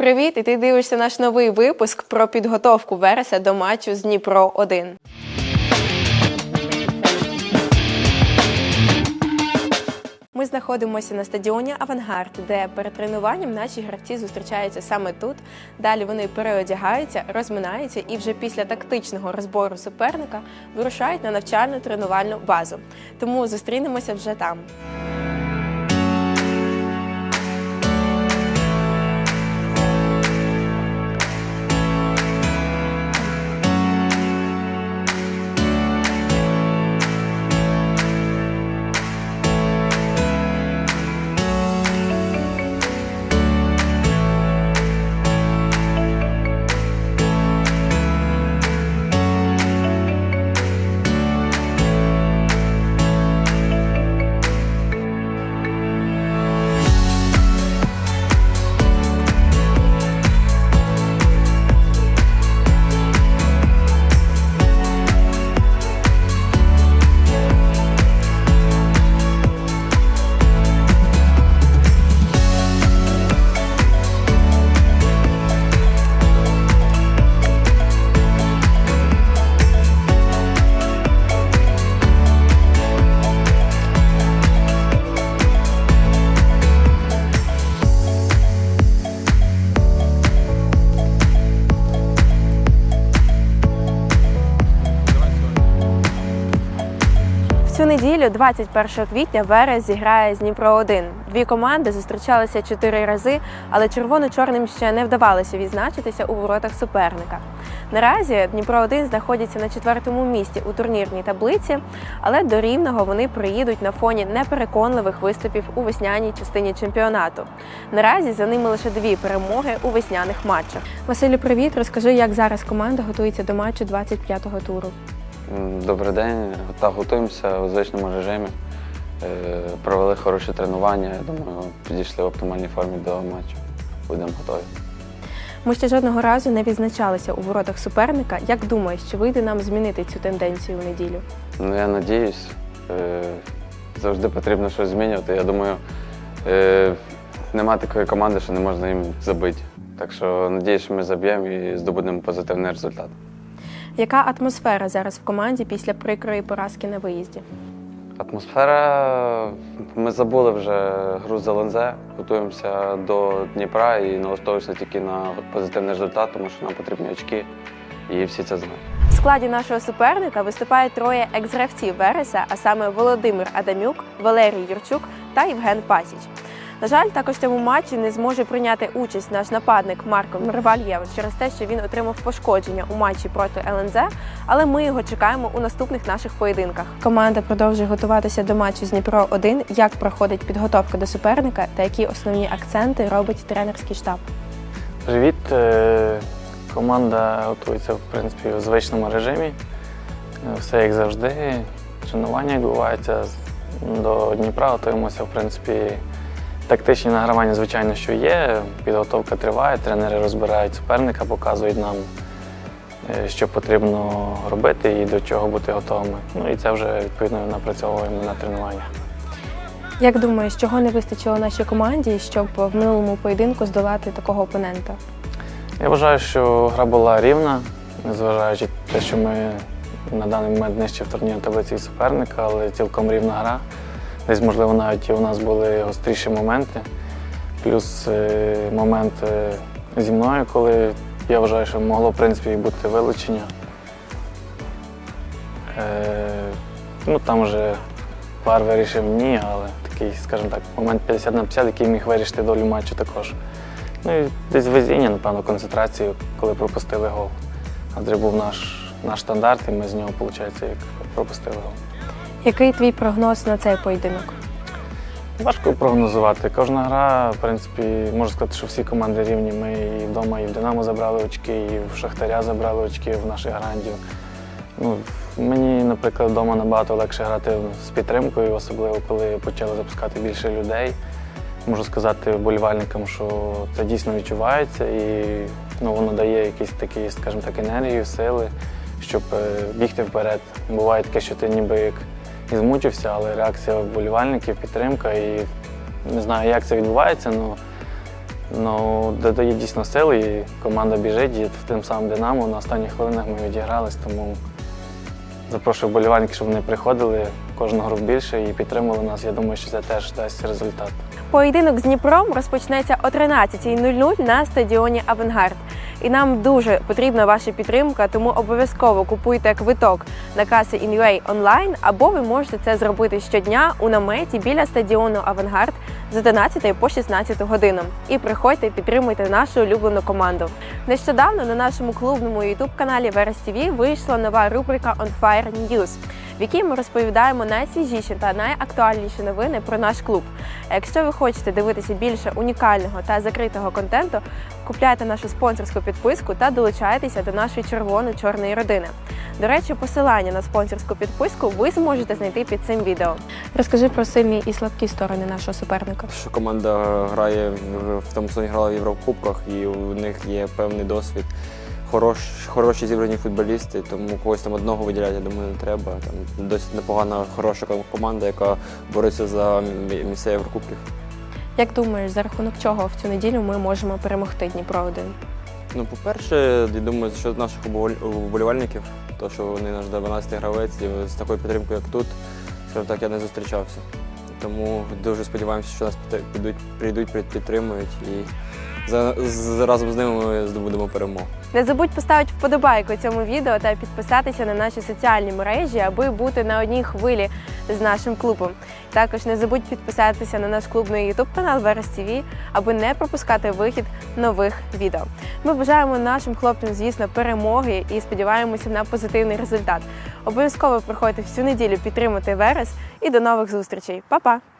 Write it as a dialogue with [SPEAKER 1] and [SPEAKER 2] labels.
[SPEAKER 1] Привіт! І ти дивишся наш новий випуск про підготовку Вереса до матчу з Дніпро 1 Ми знаходимося на стадіоні Авангард, де перед тренуванням наші гравці зустрічаються саме тут. Далі вони переодягаються, розминаються і вже після тактичного розбору суперника вирушають на навчальну тренувальну базу. Тому зустрінемося вже там. Неділю, 21 квітня, Верес зіграє з Дніпро 1 Дві команди зустрічалися чотири рази, але червоно-чорним ще не вдавалося відзначитися у воротах суперника. Наразі Дніпро 1 знаходиться на четвертому місці у турнірній таблиці, але до рівного вони приїдуть на фоні непереконливих виступів у весняній частині чемпіонату. Наразі за ними лише дві перемоги у весняних матчах. Василю, привіт! Розкажи, як зараз команда готується до матчу 25-го туру.
[SPEAKER 2] Добрий день. Так, готуємося у звичному режимі. Е, Провели хороші тренування. Я думаю, підійшли в оптимальній формі до матчу. Будемо готові.
[SPEAKER 1] Ми ще жодного разу не відзначалися у воротах суперника. Як думаєш, чи вийде нам змінити цю тенденцію у неділю?
[SPEAKER 2] Ну, я надіюсь, е, завжди потрібно щось змінювати. Я думаю, е, нема такої команди, що не можна їм забити. Так що надіюсь, що ми заб'ємо і здобудемо позитивний результат.
[SPEAKER 1] Яка атмосфера зараз в команді після прикрої поразки на виїзді?
[SPEAKER 2] Атмосфера. Ми забули вже гру за ЛНЗ, готуємося до Дніпра і налаштовуємося тільки на позитивний результат, тому що нам потрібні очки, і всі це знають.
[SPEAKER 1] В складі нашого суперника виступає троє екс-гравців Вереса, а саме Володимир Адамюк, Валерій Юрчук та Євген Пасіч. На жаль, також в цьому матчі не зможе прийняти участь наш нападник Марко Мирвальєвич через те, що він отримав пошкодження у матчі проти ЛНЗ, але ми його чекаємо у наступних наших поєдинках. Команда продовжує готуватися до матчу з Дніпро 1 Як проходить підготовка до суперника та які основні акценти робить тренерський штаб?
[SPEAKER 3] Привіт. Е, Команда готується в принципі у звичному режимі. Е, Все як завжди. Тренування відбувається до Дніпра. Готуємося, в принципі, тактичні награвання, звичайно, що є. Підготовка триває, тренери розбирають суперника, показують нам, е, що потрібно робити і до чого бути готовими. Ну і це вже відповідно напрацьовуємо на тренуваннях.
[SPEAKER 1] Як думаєш, чого не вистачило нашій команді, щоб в минулому поєдинку здолати такого опонента?
[SPEAKER 3] Я вважаю, що гра була рівна, незважаючи на те, що ми на даний момент нижче в турнірній таблиці суперника, але цілком рівна гра. Десь, можливо, навіть і у нас були гостріші моменти. Плюс е, момент е, зі мною, коли я вважаю, що могло в принципі бути вилучення. Е, ну там вже пар вирішив ні, але такий, скажімо так, момент 50 на 50, який міг вирішити долю матчу також. Ну і десь везіння, напевно, концентрацію, коли пропустили гол. Адже був наш, наш стандарт, і ми з нього, виходить, як пропустили гол.
[SPEAKER 1] Який твій прогноз на цей поєдинок?
[SPEAKER 3] Важко прогнозувати. Кожна гра, в принципі, можу сказати, що всі команди рівні. Ми і вдома, і в Динамо забрали очки, і в Шахтаря забрали очки в наших грандів. Ну, мені, наприклад, вдома набагато легше грати з підтримкою, особливо коли почали запускати більше людей. Можу сказати вболівальникам, що це дійсно відчувається і ну, воно дає якісь такі, скажімо так, енергію, сили, щоб е, бігти вперед. Буває таке, що ти ніби як і змучився, але реакція вболівальників, підтримка і не знаю, як це відбувається, але Ну, додає дійсно сили, і команда біжить, і в тим самим Динамо на останніх хвилинах ми відігрались, тому запрошую вболівальників, щоб вони приходили кожну гру більше і підтримували нас. Я думаю, що це теж дасть результат.
[SPEAKER 1] Поєдинок з Дніпром розпочнеться о 13.00 на стадіоні Авангард. І нам дуже потрібна ваша підтримка, тому обов'язково купуйте квиток на каси Inway онлайн, або ви можете це зробити щодня у наметі біля стадіону Авангард з 11 по 16 годину. І приходьте, підтримуйте нашу улюблену команду. Нещодавно на нашому клубному youtube каналі Верес ТВ вийшла нова рубрика On Fire News, в якій ми розповідаємо найсвіжіші та найактуальніші новини про наш клуб. А якщо ви хочете дивитися більше унікального та закритого контенту, купляйте нашу спонсорську підписку та долучайтеся до нашої червоно-чорної родини. До речі, посилання на спонсорську підписку ви зможете знайти під цим відео. Розкажи про сильні і слабкі сторони нашого суперника.
[SPEAKER 4] що команда грає в, тому сезоні грала в Єврокубках, і у них є певний досвід. Хорош, хороші зібрані футболісти, тому когось там одного виділяти, я думаю, не треба. Там досить непогана, хороша команда, яка бореться за мі- місця Єврокубків.
[SPEAKER 1] Як думаєш, за рахунок чого в цю неділю ми можемо перемогти Дніпро 1
[SPEAKER 4] Ну, по-перше, я думаю, за що наших вболівальників, то що вони наш 12-й гравець, і з такою підтримкою, як тут, скажімо так, я не зустрічався. Тому дуже сподіваємося, що нас підуть, прийдуть, підтримують і разом з ними ми здобудемо перемогу.
[SPEAKER 1] Не забудь поставити вподобайку цьому відео та підписатися на наші соціальні мережі, аби бути на одній хвилі з нашим клубом. Також не забудь підписатися на наш клубний YouTube канал Верес ТВ, аби не пропускати вихід нових відео. Ми бажаємо нашим хлопцям, звісно, перемоги і сподіваємося на позитивний результат. Обов'язково приходьте всю неділю підтримати Верес і до нових зустрічей. Па-па!